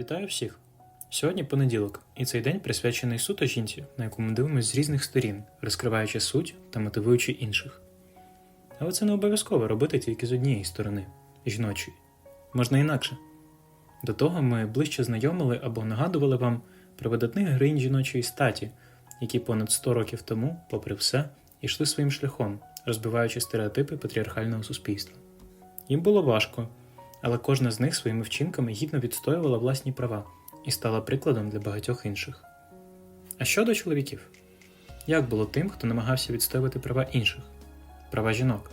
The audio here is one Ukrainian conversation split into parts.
Вітаю всіх! Сьогодні понеділок, і цей день присвячений суто жінці, на яку ми дивимося з різних сторін, розкриваючи суть та мотивуючи інших. Але це не обов'язково робити тільки з однієї сторони жіночої. Можна інакше. До того ми ближче знайомили або нагадували вам про видатних героїнь жіночої статі, які понад 100 років тому, попри все, йшли своїм шляхом, розбиваючи стереотипи патріархального суспільства. Їм було важко, але кожна з них своїми вчинками гідно відстоювала власні права і стала прикладом для багатьох інших. А щодо чоловіків, як було тим, хто намагався відстоювати права інших, права жінок?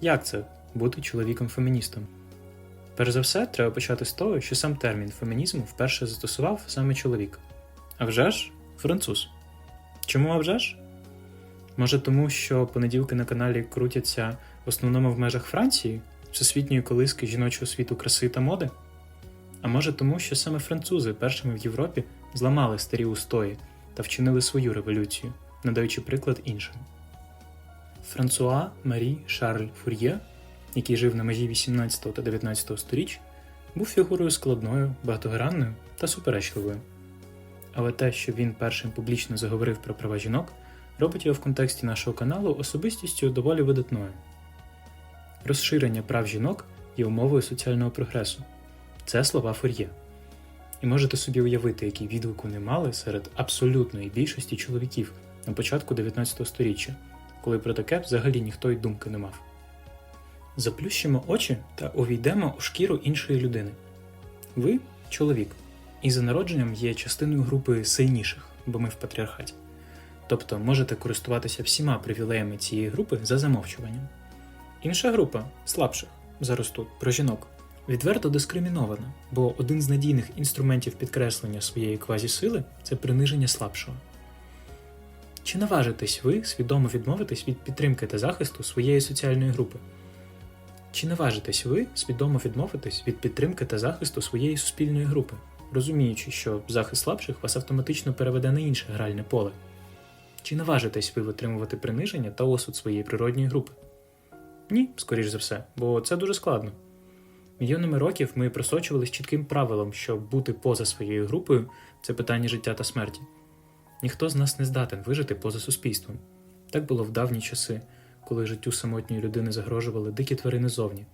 Як це бути чоловіком-феміністом? Перш за все, треба почати з того, що сам термін фемінізму вперше застосував саме чоловік. А вже ж француз. Чому а вже ж? Може тому, що понеділки на каналі крутяться в основному в межах Франції, всесвітньої колиски жіночого світу краси та моди? А може тому, що саме французи першими в Європі зламали старі устої та вчинили свою революцію, надаючи приклад іншим. Франсуа Марі Шарль Фур'є, який жив на межі 18 та 19 сторіч, був фігурою складною, багатогранною та суперечливою. Але те, що він першим публічно заговорив про права жінок, робить його в контексті нашого каналу особистістю доволі видатною. Розширення прав жінок є умовою соціального прогресу. Це слова Фур'є. І можете собі уявити, який відгук вони мали серед абсолютної більшості чоловіків на початку 19 століття, коли про таке взагалі ніхто й думки не мав. Заплющимо очі та увійдемо у шкіру іншої людини. Ви чоловік, і за народженням є частиною групи сильніших, бо ми в патріархаті. Тобто можете користуватися всіма привілеями цієї групи за замовчуванням. Інша група слабших, зараз тут про жінок, відверто дискримінована, бо один з надійних інструментів підкреслення своєї квазісили це приниження слабшого. Чи наважитесь ви свідомо відмовитись від підтримки та захисту своєї соціальної групи? Чи наважитесь ви свідомо відмовитись від підтримки та захисту своєї суспільної групи, розуміючи, що захист слабших вас автоматично переведе на інше гральне поле? Чи наважитесь ви витримувати приниження та осуд своєї природньої групи? Ні, скоріш за все, бо це дуже складно. Мільйонами років ми просочувались чітким правилом, що бути поза своєю групою це питання життя та смерті. Ніхто з нас не здатен вижити поза суспільством. Так було в давні часи, коли життю самотньої людини загрожували дикі тварини зовні,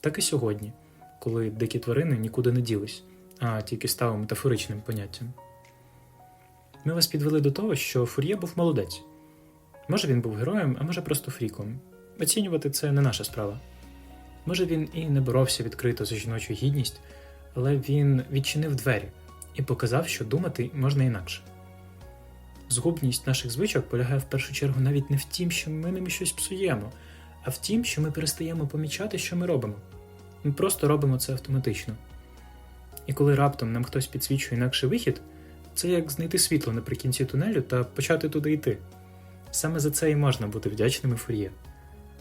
так і сьогодні, коли дикі тварини нікуди не ділись, а тільки стали метафоричним поняттям. Ми вас підвели до того, що Фур'є був молодець. Може він був героєм, а може просто фріком. Оцінювати це не наша справа. Може він і не боровся відкрито за жіночу гідність, але він відчинив двері і показав, що думати можна інакше. Згубність наших звичок полягає в першу чергу навіть не в тім, що ми ними щось псуємо, а в тім, що ми перестаємо помічати, що ми робимо. Ми просто робимо це автоматично. І коли раптом нам хтось підсвічує інакший вихід, це як знайти світло наприкінці тунелю та почати туди йти. Саме за це і можна бути вдячними фур'є,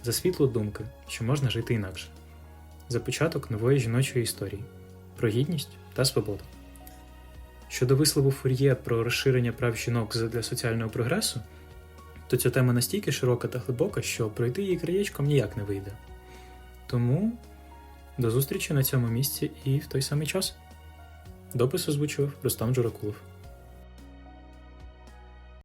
за світло думки, що можна жити інакше, за початок нової жіночої історії, про гідність та свободу. Щодо вислову Фур'є про розширення прав жінок для соціального прогресу, то ця тема настільки широка та глибока, що пройти її краєчком ніяк не вийде. Тому до зустрічі на цьому місці і в той самий час. Допис озвучував Рустам Джуракулов.